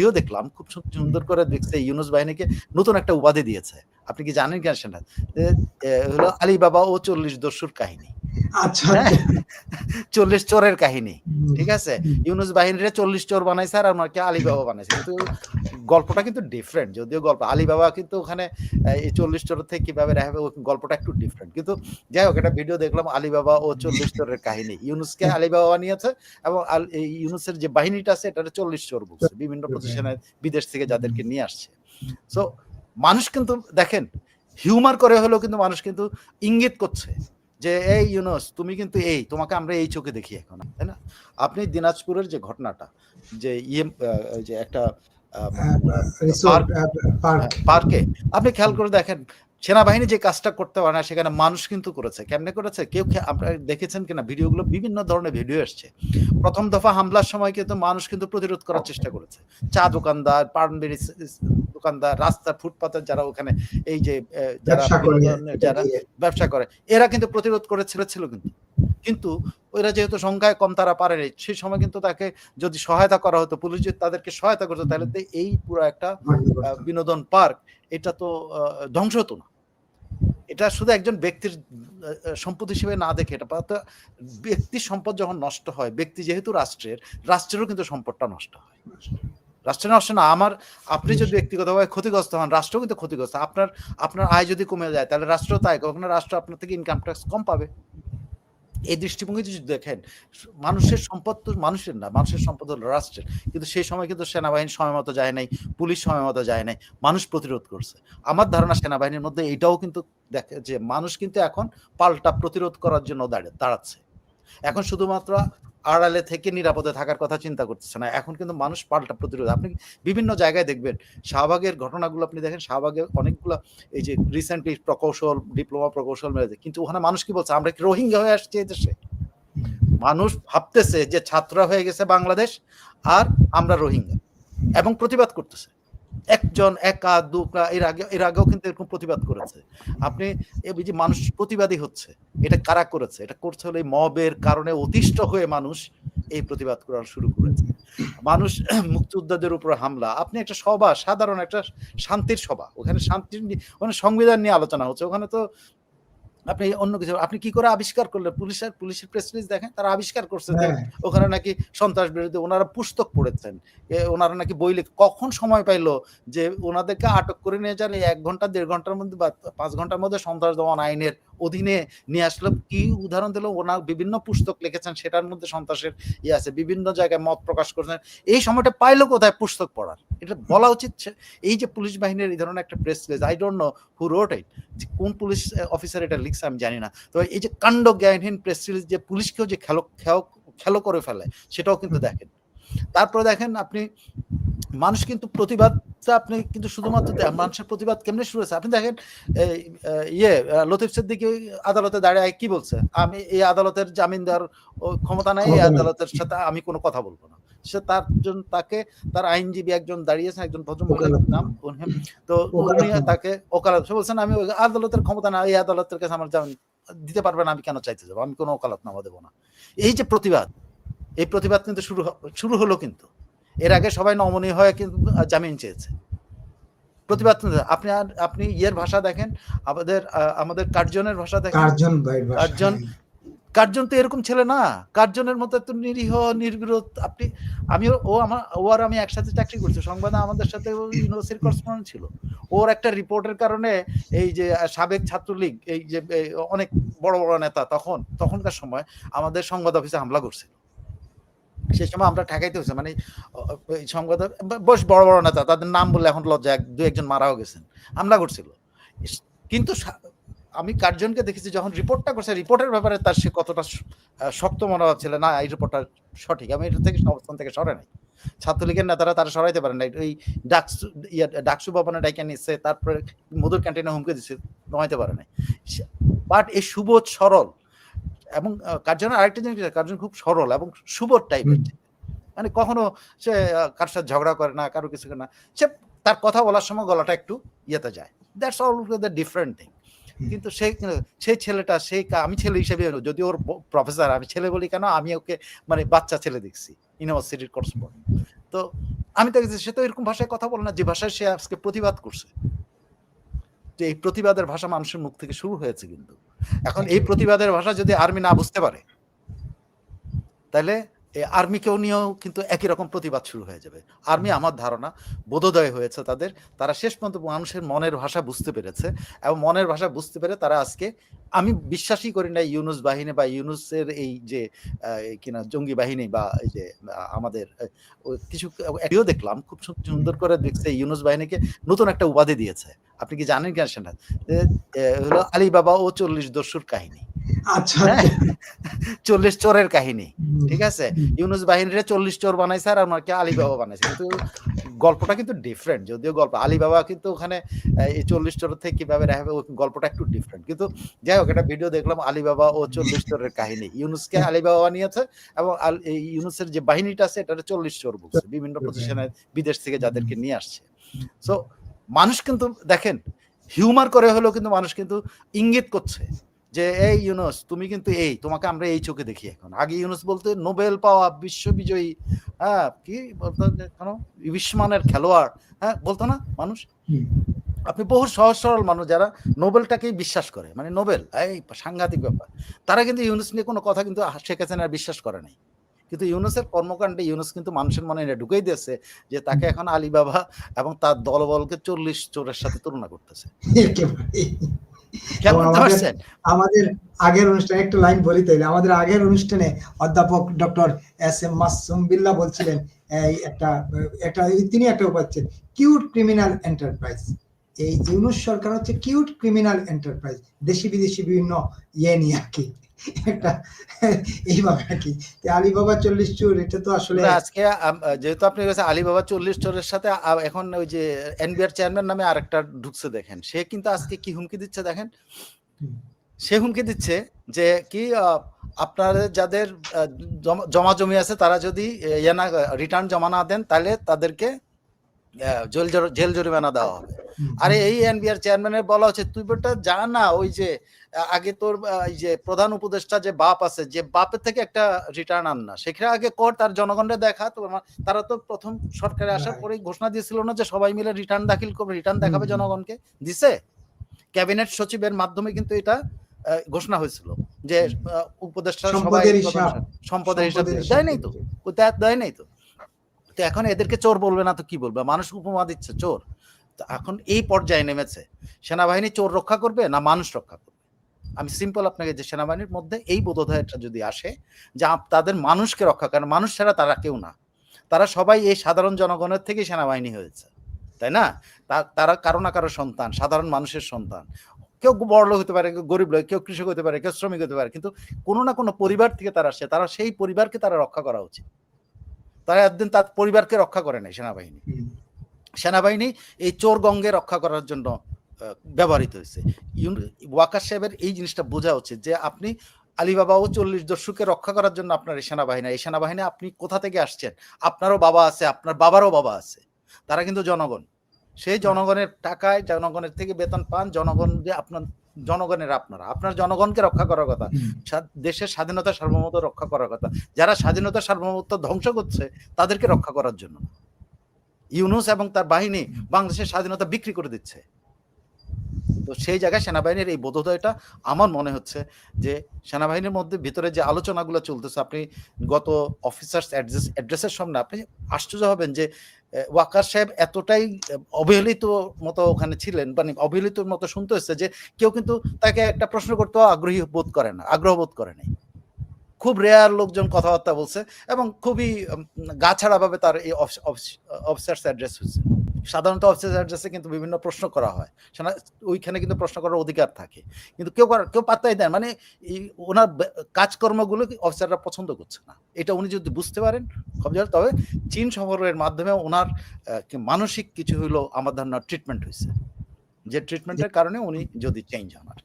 Video দেখলাম, খুব সুন্দর করে দেখছে ইউনুস বাহিনীকে নতুন একটা উপাধি দিয়েছে। আপনি কি জানেন কেন সেটা? হলো আলিবাবা ও চল্লিশ দস্যুর কাহিনী। আচ্ছা হ্যাঁ? চল্লিশ চোরের কাহিনী ঠিক আছে? ইউনুস বাহিনীরা চল্লিশ চোর বানাইছে আর ওনাকে আলিবাবা বানাইছে। কিন্তু গল্পটা কিন্তু ডিফারেন্ট যদিও গল্প আলিবাবা কিন্তু ওখানে এই চল্লিশ চোর থেকে কীভাবে রেহাবে গল্পটা একটু ডিফারেন্ট কিন্তু যাই হোক একটা ভিডিও দেখলাম আলিবাবা ও চল্লিশ চোরের কাহিনী। ইউনুসকে আলিবাবা বানিয়েছে এবং ইউনুসের যে বাহিনীটা আছে এটা চল্লিশ চোর বলছে। বিভিন্ন প্রতিষ্ঠানে বিদেশ থেকে যাদেরকে নিয়ে আসছে। সো মানুষ কিন্তু দেখেন হিউমার করে হলেও কিন্তু মানুষ কিন্তু ইঙ্গিত করছে। যে এই ইউনুস তুমি কিন্তু এই তোমাকে আমরা এই চোখে দেখি এখন তাই না? আপনি দিনাজপুরের যে ঘটনাটা যে ইয়ে যে একটা পার্কে আপনি খেয়াল করে দেখেন সেনাবাহিনী যে কাজটা করতে পারে না সেখানে মানুষ কিন্তু করেছে। কেমনে করেছে? কেউ আপনারা দেখেছেন কিনা? ভিডিওগুলো বিভিন্ন ধরনের ভিডিও এসছে। প্রথম দফা হামলার সময় কিন্তু মানুষ কিন্তু প্রতিরোধ করার চেষ্টা করেছে। চা দোকানদার পানবেরি দোকানদার রাস্তার ফুটপাতের যারা ওখানে এই যে যারা যারা ব্যবসা করে এরা কিন্তু প্রতিরোধ করেছিল ছিল কিন্তু। কিন্তু ওরা যেহেতু সংখ্যায় কম তারা পারেনি সেই সময় কিন্তু তাকে যদি সহায়তা করা হতো পুলিশ যদি তাদেরকে সহায়তা করতো তাহলে এই পুরো একটা বিনোদন পার্ক এটা তো ধ্বংস হতো না। এটা শুধু একজন ব্যক্তির সম্পদ হিসেবে না দেখে, এটা ব্যক্তি সম্পদ যখন নষ্ট হয়, ব্যক্তি যেহেতু রাষ্ট্রের, রাষ্ট্রেরও কিন্তু সম্পদটা নষ্ট হয়। রাষ্ট্রের নষ্ট না, আমার, আপনি যদি ব্যক্তিগতভাবে ক্ষতিগ্রস্ত হন রাষ্ট্র কিন্তু ক্ষতিগ্রস্ত। আপনার আপনার আয় যদি কমে যায়, তাহলে রাষ্ট্র তাই কখনো রাষ্ট্র আপনার থেকে ইনকাম ট্যাক্স কম পাবে। এই দৃষ্টিভঙ্গি যদি দেখেন, মানুষের সম্পদ তো মানুষের না, মানুষের সম্পদ হলো রাষ্ট্রের। কিন্তু সেই সময় কিন্তু সেনাবাহিনী সময় মতো যায় নাই, পুলিশ সময় মতো যায় নাই, মানুষ প্রতিরোধ করছে। আমার ধারণা সেনাবাহিনীর মধ্যে এটাও কিন্তু দেখে যে মানুষ কিন্তু এখন পাল্টা প্রতিরোধ করার জন্য দাঁড়াচ্ছে। এখন শুধুমাত্র আড়ালে থেকে নিরাপদে থাকার কথা চিন্তা করতেছে না। এখন কিন্তু মানুষ পাল্টা প্রতিরোধ। আপনি বিভিন্ন জায়গায় দেখবেন, শাহবাগের ঘটনাগুলো আপনি দেখেন শাহবাগের অনেকগুলো এই যে রিসেন্টলি প্রকৌশল ডিপ্লোমা প্রকৌশল মেরেছে কিন্তু ওখানে মানুষ কি বলছে? আমরা কি রোহিঙ্গা হয়ে আসছি দেশে? মানুষ ভাবতেছে যে ছাত্ররা হয়ে গেছে বাংলাদেশ আর আমরা রোহিঙ্গা। এবং প্রতিবাদ করতেছে। একজন একা, দুকা এর আগে, এর আগেও কিন্তু এরকম প্রতিবাদ করেছে। আপনি এই যে মানুষ প্রতিবাদী হচ্ছে, এটা কারা করেছে? এটা করছে হলে মবের কারণে অতিষ্ঠ হয়ে মানুষ এই প্রতিবাদ করা শুরু করেছে। মানুষ মুক্তিযোদ্ধাদের উপর হামলা। আপনি একটা সভা, সাধারণ একটা শান্তির সভা। ওখানে শান্তির ওখানে সংবিধান নিয়ে আলোচনা হচ্ছে। ওখানে তো আপনি অন্য কিছু আপনি কি করে আবিষ্কার করলেন? পুলিশের পুলিশের প্রেস রিলিজ দেখেন তারা আবিষ্কার করছে যে ওখানে নাকি সন্ত্রাস বিরোধী ওনারা পুস্তক পড়েছেন। ওনারা নাকি বই লিখে কখন সময় পাইলো যে ওনাদেরকে আটক করে নিয়ে যান? এক ঘণ্টা দেড় ঘণ্টার মধ্যে বা পাঁচ ঘণ্টার মধ্যে সন্ত্রাস দমন আইনের অধীনে নিয়ে আসলো। কি উদাহরণ দিল? ওনার বিভিন্ন পুস্তক লিখেছেন, সেটার মধ্যে সন্ত্রাসের ইয়ে আছে, বিভিন্ন জায়গায় মত প্রকাশ করেছেন। এই সময়টা পাইলো কোথায়? পুস্তক পড়ার। এটা বলা উচিত এই যে পুলিশ বাহিনীর এই ধরনের একটা press release I don't know who wrote it যে কোন পুলিশ অফিসার এটা লিখছে আমি জানি না। তো এই যে কাণ্ড জ্ঞানহীন প্রেস রিলিজ যে পুলিশকেও যে খেলো খেলো খেলো করে ফেলে, সেটাও কিন্তু দেখেন। তারপরে দেখেন আপনি মানুষ কিন্তু প্রতিবাদটা আপনি কিন্তু শুধুমাত্র মানুষের প্রতিবাদ কেমনে শুরু হয়েছে? আপনি দেখেন ইয়ে লতিফ সিদ্দিকি আদালতে দাঁড়িয়ে কি বলছে? আমি এই আদালতের জামিন দেওয়ার ক্ষমতা নাই এই আদালতের সাথে আমি কোনো কথা বলব না। সে তার জন্য তাকে তার আইনজীবী একজন দাঁড়িয়েছেন একজন ভদ্রমহিলার নাম তো উনি তাকে ওকালত। সে বলছেন আমি আদালতের ক্ষমতা না এই আদালতের কাছে আমার জামিন দিতে পারবে না আমি কেন চাইতে যাব? আমি কোনো ওকালত নামা দেবো না। এই যে প্রতিবাদ এই প্রতিবাদ কিন্তু শুরু শুরু হলো কিন্তু। এর আগে সবাই নমনীয় হয়ে কিন্তু জামিন চেয়েছে। প্রতিবাদ আপনি আপনি ইয়ের ভাষা দেখেন আমাদের আমাদের কার্জনের ভাষা দেখেন। কার্জন কার্জন কার্জন তো এরকম ছেলে না। কার্জনের মতো এত নিরীহ নির্বিরোধ আপনি আমি ও আমার ও আর আমি একসাথে চাকরি করছি। সংবাদে আমাদের সাথে ইউনিভার্সিটি করসপন্ডেন্ট ছিল। ওর একটা রিপোর্টের কারণে এই যে সাবেক ছাত্রলীগ এই যে অনেক বড় বড় নেতা তখন তখনকার সময় আমাদের সংবাদ অফিসে হামলা করছিল। সেই সময় আমরা ঠেকাইতে হয়েছে মানে সংবাদ বেশ বড় বড় নেতা, তাদের নাম বললে এখন লজ্জা, এক দু একজন মারাও গেছেন। হামলা করছিল। কিন্তু আমি কার্জনকে দেখেছি যখন রিপোর্টটা করছে, রিপোর্টের ব্যাপারে তার সে কতটা শক্ত মনে হচ্ছিল না, এই রিপোর্টটা সঠিক, আমি এটা থেকে অবস্থান থেকে সরে নাই। ছাত্রলীগের নেতারা তারা সরাইতে পারেন না ওই ডাকসু, ইয়া, ডাকসু ভবনে ডাইকে নিচ্ছে তারপরে মধুর ক্যান্টিনে হুমকে দিচ্ছে নমাইতে পারে নাই। বাট এই সুবোধ সরল এবং কার্জন আরেকটা জিনিস কার্জন খুব সরল এবং সুবোধ টাইপের মানে কখনো সে কার সাথে ঝগড়া করে না কারও কিছু করে না সে তার কথা বলার সময় গলাটা একটু ইয়েতে যায়। That's all the different thing কিন্তু সেই সেই ছেলেটা সেই আমি ছেলে হিসেবে যদি ওর প্রফেসর আমি ছেলে বলি কেন আমি ওকে মানে বাচ্চা ছেলে দেখছি ইউনিভার্সিটির কোর্স পর তো আমি তো দেখেছি সে তো এরকম ভাষায় কথা বলে না যে ভাষায় সে আজকে প্রতিবাদ করছে। যে এই প্রতিবাদের ভাষা মানুষের মুখ থেকে শুরু হয়েছে কিন্তু। এখন এই প্রতিবাদের ভাষা যদি আর্মি না বুঝতে পারে তাহলে আর্মিকেও নিয়েও কিন্তু একই রকম প্রতিবাদ শুরু হয়ে যাবে। আর্মি আমার ধারণা বোধোদয় হয়েছে তাদের। তারা শেষ পর্যন্ত মানুষের মনের ভাষা বুঝতে পেরেছে এবং মনের ভাষা বুঝতে পেরে তারা আজকে আমি বিশ্বাসই করি না ইউনুস বাহিনী বা ইউনুসের এই যে কিনা জঙ্গি বাহিনী বা এই যে আমাদের কিছু ভিডিও দেখলাম খুব সুন্দর করে দেখছে ইউনুস বাহিনীকে নতুন একটা উপাধি দিয়েছে। আপনি কি জানেন কেন সেটা? হলো আলিবাবা ও চল্লিশ দস্যুর কাহিনী। আচ্ছা হ্যাঁ? চল্লিশ চোরের কাহিনী ঠিক আছে? ইউনুস বাহিনীরে চল্লিশ চোর বানাইছে আর ওনাকে আলিবাবা বানাইছে। কিন্তু গল্পটা কিন্তু ডিফারেন্ট যদিও গল্প আলিবাবা কিন্তু ওখানে এই চল্লিশ চোর থেকে কীভাবে ওই গল্পটা একটু ডিফারেন্ট কিন্তু যাই হোক একটা ভিডিও দেখলাম আলিবাবা ও চল্লিশ চোরের কাহিনী। ইউনুসকে আলিবাবা বানিয়েছে এবং ইউনুসের যে বাহিনীটা আছে এটা চল্লিশ চোর বলছে। বিভিন্ন প্রতিষ্ঠানে বিদেশ থেকে যাদেরকে নিয়ে আসছে। সো মানুষ কিন্তু দেখেন হিউমার করে হলেও কিন্তু মানুষ কিন্তু ইঙ্গিত করছে। যে এই ইউনুস তুমি কিন্তু এই তোমাকে আমরা এই চোখে দেখি এখন। আগে ইউনুস বলতে নোবেল পাওয়া বিশ্ববিজয়ী হ্যাঁ কি বলতো কেন? বিশ্বমানের খেলোয়াড়। হ্যাঁ বলতো না মানুষ? আপনি বহু সহজ সরল মানুষ যারা নোবেলটাকেই বিশ্বাস করে মানে নোবেল এই সাংঘাতিক ব্যাপার। তারা কিন্তু ইউনুস নিয়ে কোনো কথা কিন্তু শেখ হাসিনা বিশ্বাস করে নাই। কিন্তু ইউনুসের কর্মকাণ্ডে ইউনুস কিন্তু মানুষের মনে এটা ঢুকেই দিয়েছে যে তাকে এখন আলিবাবা এবং তার দলবলকে চল্লিশ চোরের সাথে তুলনা করতেছে। আমাদের- আগের অনুষ্ঠানে একটা লাইন বলি তাইলে। আমাদের আগের অনুষ্ঠানে অধ্যাপক doctor S M Masum Billah বলছিলেন এই একটা একটা তিনি একটা উপাচ্ছেন কিউট ক্রিমিনাল এন্টারপ্রাইজ এই ইউনুস সরকার হচ্ছে কিউট ক্রিমিনাল এন্টারপ্রাইজ দেশি বিদেশি বিভিন্ন ইয়ে নিয়ে আর কি। একটা এইভাবে আর কি। চল্লিশ চোর এটা তো আসলে আজকে যেহেতু আপনি কাছে চল্লিশ চোরের সাথে এখন ওই যে এনবিআর চেয়ারম্যান নামে আরেকটা ঢুকছে দেখেন। সে কিন্তু আজকে কি হুমকি দিচ্ছে দেখেন? সে হুমকি দিচ্ছে যে কি আপনাদের যাদের জমা- জমা আছে তারা যদি ইয়ে না রিটার্ন জমা না দেন তাহলে তাদেরকে জেল জেল জরিমানা দেওয়া হবে। আরে এই এনবিআর চেয়ারম্যানের বলা হচ্ছে তুই বেটা যা না ওই যে আগে তোর এই যে প্রধান উপদেষ্টা যে বাপ আছে যে বাপের থেকে একটা রিটার্ন আন না। সেখানে আগে কর তার জনগণের দেখা তো তারা তো প্রথম সরকারে আসার. পরেই ঘোষণা দিয়েছিল না যে সবাই মিলে রিটার্ন দাখিল করবে রিটার্ন দেখাবে জনগণকে। দিছে। ক্যাবিনেট সচিবের মাধ্যমে কিন্তু এটা ঘোষণা হয়েছিল যে উপদেষ্টা সবাই সম্পদের হিসাব। দেয় নাই তো। দেয় নাই তো। তো এখন এদেরকে চোর বলবে না তো কি বলবে? মানুষ উপমা দিচ্ছে, চোর। তো এখন এই পর্যায়ে নেমেছে। সেনাবাহিনী চোর রক্ষা করবে না মানুষ রক্ষা করবে? আমি সিম্পল আপনাকে যে সেনাবাহিনীর মধ্যে এই বোধোদয়টা যদি আসে যে তাদের মানুষকে রক্ষা কারণ মানুষ ছাড়া তারা কেউ না। তারা সবাই এই সাধারণ জনগণের থেকে সেনাবাহিনী হয়েছে, তাই না? তারা কারও না কারও সন্তান, সাধারণ মানুষের সন্তান। কেউ বড় লোক হতে পারে, কেউ গরিব লোক, কেউ কৃষক হতে পারে, কেউ শ্রমিক হতে পারে, কিন্তু কোনো না কোনো পরিবার থেকে তারা আসে। তারা সেই পরিবারকে তারা রক্ষা করা উচিত। তারা একদিন তার পরিবারকে রক্ষা করে নাই সেনাবাহিনী। সেনাবাহিনী এই চোর গঙ্গে রক্ষা করার জন্য ব্যবহৃত হয়েছে। ওয়াকার সাহেবের এই জিনিসটা বোঝা উচিত যে আপনি আলিবাবা ও চল্লিশ দস্যুকে রক্ষা করার জন্য আপনার এই সেনাবাহিনী এই সেনাবাহিনী আপনি কোথা থেকে আসছেন? আপনারও বাবা আছে আপনার বাবারও বাবা আছে। তারা কিন্তু জনগণ। সেই জনগণের টাকায় জনগণের থেকে বেতন পান জনগণ যে আপনার জনগণের আপনারা। আপনার জনগণকে রক্ষা করার কথা। দেশের স্বাধীনতা সার্বভৌমত্ব রক্ষা করার কথা। যারা স্বাধীনতা সার্বভৌমত্ব ধ্বংস করছে তাদেরকে রক্ষা করার জন্য। ইউনুস এবং তার বাহিনী বাংলাদেশের স্বাধীনতা বিক্রি করে দিচ্ছে। তো সেই জায়গায় সেনাবাহিনীর এই বোধোদয়টা আমার মনে হচ্ছে যে সেনাবাহিনীর মধ্যে ভিতরে যে আলোচনাগুলো চলতেছে আপনি গত অফিসার্স অ্যাড্রেসের সামনে আপনি আশ্চর্য হবেন যে ওয়াকার সাহেব এতটাই অবহেলিত মতো ওখানে ছিলেন মানে অবহেলিত মতো শুনতে হচ্ছে যে কেউ কিন্তু তাকে একটা প্রশ্ন করতেও আগ্রহী বোধ করে না আগ্রহ বোধ করে নাই খুব রেয়ার লোকজন কথাবার্তা বলছে এবং খুবই গা ছাড়াভাবে তার এই অফিসার্স অ্যাড্রেস হয়েছে সাধারণত অফিসার অ্যাড্রেসে কিন্তু বিভিন্ন প্রশ্ন করা হয়। সেনা ওইখানে কিন্তু প্রশ্ন করার অধিকার থাকে। কিন্তু কেউ কেউ পাত্তাই দেন মানে এই ওনার কাজকর্মগুলো অফিসাররা পছন্দ করছে না। এটা উনি যদি বুঝতে পারেন খুব ভালো। তবে চীন সফরের মাধ্যমে ওনার মানসিক কিছু হইল আমার ধারণা ট্রিটমেন্ট হয়েছে যে ট্রিটমেন্টের কারণে উনি যদি চেঞ্জ হন আর